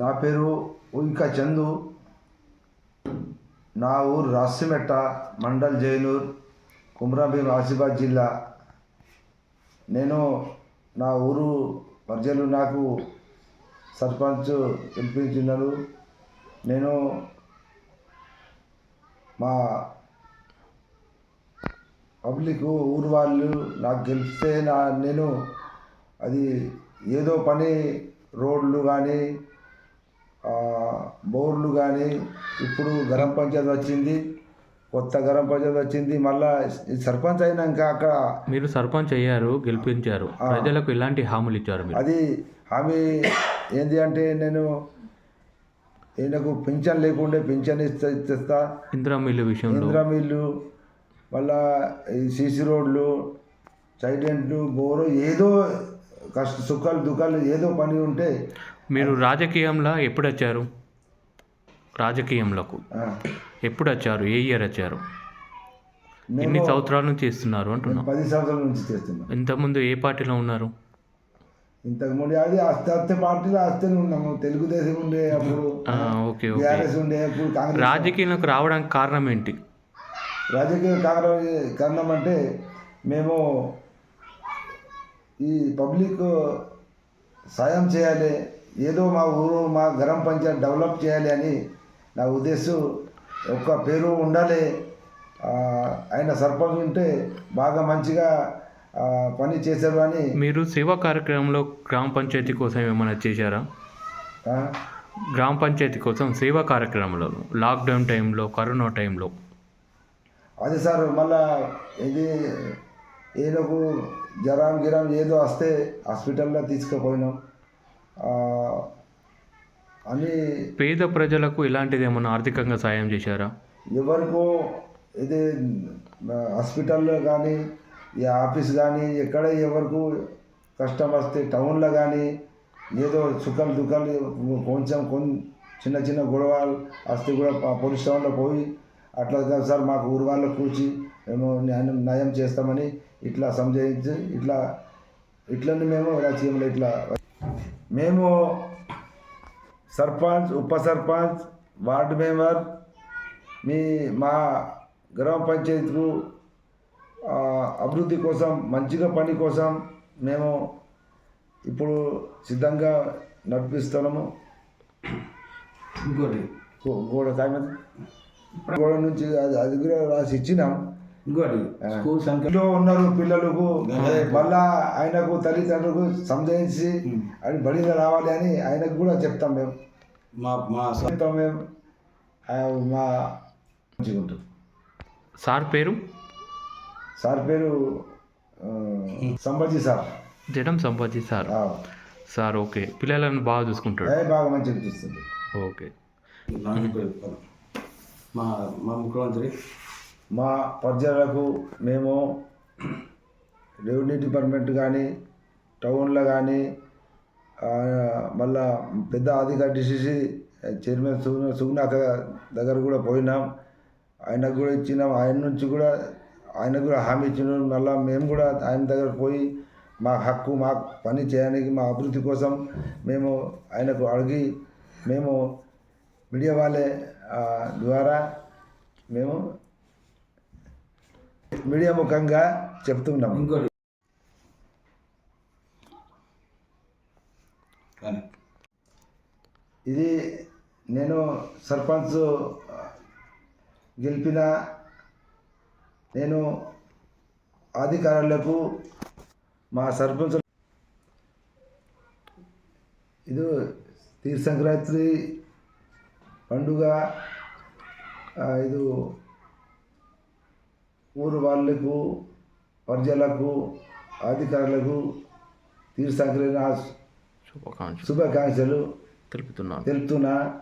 నా పేరు ఉయిక చందు. నా ఊరు రాసిమెట్ట మండల్ జైనూర్ కుమ్రాభీం ఆసిఫాబాద్ జిల్లా. నేను నా ఊరు ప్రజలు నాకు సర్పంచ్ పిలిపించినారు నేను మా పబ్లిక్ ఊరు వాళ్ళు నాకు గెలిస్తే నా నేను అది ఏదో పని రోడ్లు కానీ బోర్లు కానీ ఇప్పుడు గరం పంచాయతీ వచ్చింది కొత్త గరం పంచాయతీ వచ్చింది మళ్ళా సర్పంచ్ అయినాక అక్కడ మీరు సర్పంచ్ అయ్యారు గెలిపించారు. ప్రజలకు ఎలాంటి హామీలు ఇచ్చారు అది హామీ ఏంటి అంటే నేను ఈయనకు పింఛన్ లేకుండే పింఛన్ ఇస్తా ఇస్తా ఇందిరా మిల్లు విషయంలో. ఇందిరా మిల్లు మళ్ళా ఈ సీసీ రోడ్లు సైడెంట్లు బోరు ఏదో కష్ట సుఖాలు దుఃఖాలు ఏదో పని ఉంటే మీరు రాజకీయంలో ఎప్పుడు వచ్చారు? రాజకీయంలోకి ఎప్పుడు వచ్చారు? ఏ ఇయర్ వచ్చారు? నేను ఎన్ని సంవత్సరాల నుంచి ఇస్తున్నారు అంటున్నాం? పది సంవత్సరాల నుంచి చేస్తున్నా. ఇంతకుముందు ఏ పార్టీలో ఉన్నారు? ఇంతకుముందు అది అస్త పార్టీలో అస్తనే ఉన్నాము. తెలుగుదేశం ఉండే అప్పుడు ఓకే ఓకే. బీఆర్ఎస్ ఉండే అప్పుడు కాంగ్రెస్ రాజకీయంలోకి రావడానికి కారణం ఏంటి? రాజకీయ కారణం కారణం అంటే మేము ఈ పబ్లిక్ సాయం చేయాలి ఏదో మా ఊరు మా గ్రామ పంచాయతీ డెవలప్ చేయాలి అని నా ఉద్దేశం. ఒక్క పేరు ఉండాలి. ఆయన సర్పంచ్ ఉంటే బాగా మంచిగా పని చేశారు అని. మీరు సేవా కార్యక్రమంలో గ్రామ పంచాయతీ కోసం ఏమైనా చేశారా? గ్రామ పంచాయతీ కోసం సేవా కార్యక్రమంలో లాక్డౌన్ టైంలో కరోనా టైంలో. అది సార్ మళ్ళా ఇది ఏదోకు జ్వరం గిరం ఏదో వస్తే హాస్పిటల్లో తీసుకుపోయినాం. అని పేద ప్రజలకు ఇలాంటిది ఏమైనా ఆర్థికంగా సాయం చేశారా? ఎవరికో ఇది హాస్పిటల్లో కానీ ఈ ఆఫీస్ కానీ ఎక్కడ ఎవరికి కష్టం వస్తే టౌన్లో కానీ ఏదో సుఖాలు దుఃఖాలు కొంచెం కొన్ చిన్న చిన్న గొడవలు వస్తే కూడా పోలీస్ స్టేషన్లో పోయి అట్లా కాదు సార్ మాకు ఊరు వాళ్ళకు కూర్చి మేము న్యాయం న్యాయం చేస్తామని ఇట్లా సంజయించి ఇట్లా ఇట్లని మేము రాజకీయంలో ఇట్లా మేము సర్పంచ్ ఉప సర్పంచ్ వార్డు మెంబర్ మీ మా గ్రామ పంచాయతీకు అభివృద్ధి కోసం మంచిగా పని కోసం మేము ఇప్పుడు సిద్ధంగా నడిపిస్తున్నాము. ఇంకోటి. గోడ కాయమది గోడ నుంచి అది అది కూడా రాసి ఇచ్చినాం. ఇంకోటి స్కూల్ సంఖ్య ఇంట్లో ఉన్నారు పిల్లలకు మళ్ళా ఆయనకు తల్లిదండ్రులకు సంజయించి అది బడిలో రావాలి అని ఆయనకు కూడా చెప్తాం మేము. మా మా చెప్తాం మేము. మా మంచిగా ఉంటుంది. సార్ పేరు? సార్ పేరు ఆ, సంభాజీ సార్. జడం సంపాజీ సార్. Sir okay. పిల్లలను బాగా చూసుకుంటాడు. ఏ బాగా మంచిగా చూస్తుంది. ఓకే. మా మా ముఖ్యమంత్రి. మా ప్రజలకు మేము రెవెన్యూ డిపార్ట్మెంట్ కానీ టౌన్లో కానీ మళ్ళా పెద్ద అధికారి డిసిసి చైర్మన్ సుగుణ సుగుణాక దగ్గర కూడా పోయినాం. ఆయనకు కూడా ఇచ్చినాం. ఆయన నుంచి కూడా ఆయన కూడా హామీ ఇచ్చినాం మళ్ళా మేము కూడా ఆయన దగ్గర పోయి మా హక్కు మా పని చేయడానికి మా అభివృద్ధి కోసం మేము ఆయనకు అడిగి మేము మీడియా వాళ్ళే ద్వారా మేము మీడియా ముఖంగా చెప్తున్నాము ఇంకోటి. కానీ. ఇది నేను సర్పంచ్ గెలిపిన నేను అధికారులకు మా సర్పంచ్ ఇది తీర్ సంక్రాంతి పండుగ ఇది ఊరు వాళ్ళకు ప్రజలకు అధికారులకు తీర్ సంక్రాంతి శుభాకాంక్షలు. తెలుపుతున్నాను. తెలుపుతున్నా.